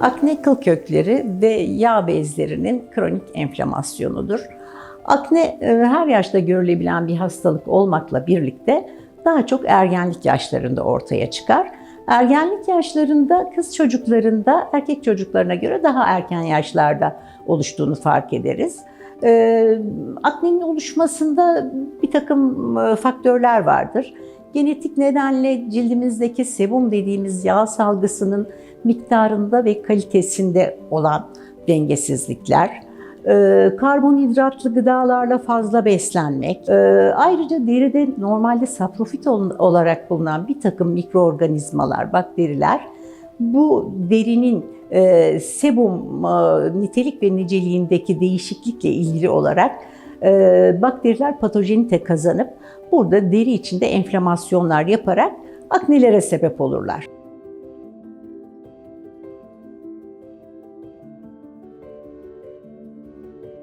Akne kıl kökleri ve yağ bezlerinin kronik enflamasyonudur. Akne e, her yaşta görülebilen bir hastalık olmakla birlikte daha çok ergenlik yaşlarında ortaya çıkar. Ergenlik yaşlarında kız çocuklarında erkek çocuklarına göre daha erken yaşlarda oluştuğunu fark ederiz. E, aknenin oluşmasında bir takım e, faktörler vardır. Genetik nedenle cildimizdeki sebum dediğimiz yağ salgısının miktarında ve kalitesinde olan dengesizlikler, e, karbonhidratlı gıdalarla fazla beslenmek, e, ayrıca deride normalde saprofit ol- olarak bulunan bir takım mikroorganizmalar, bakteriler bu derinin e, sebum e, nitelik ve niceliğindeki değişiklikle ilgili olarak e, bakteriler patojenite kazanıp burada deri içinde enflamasyonlar yaparak aknelere sebep olurlar.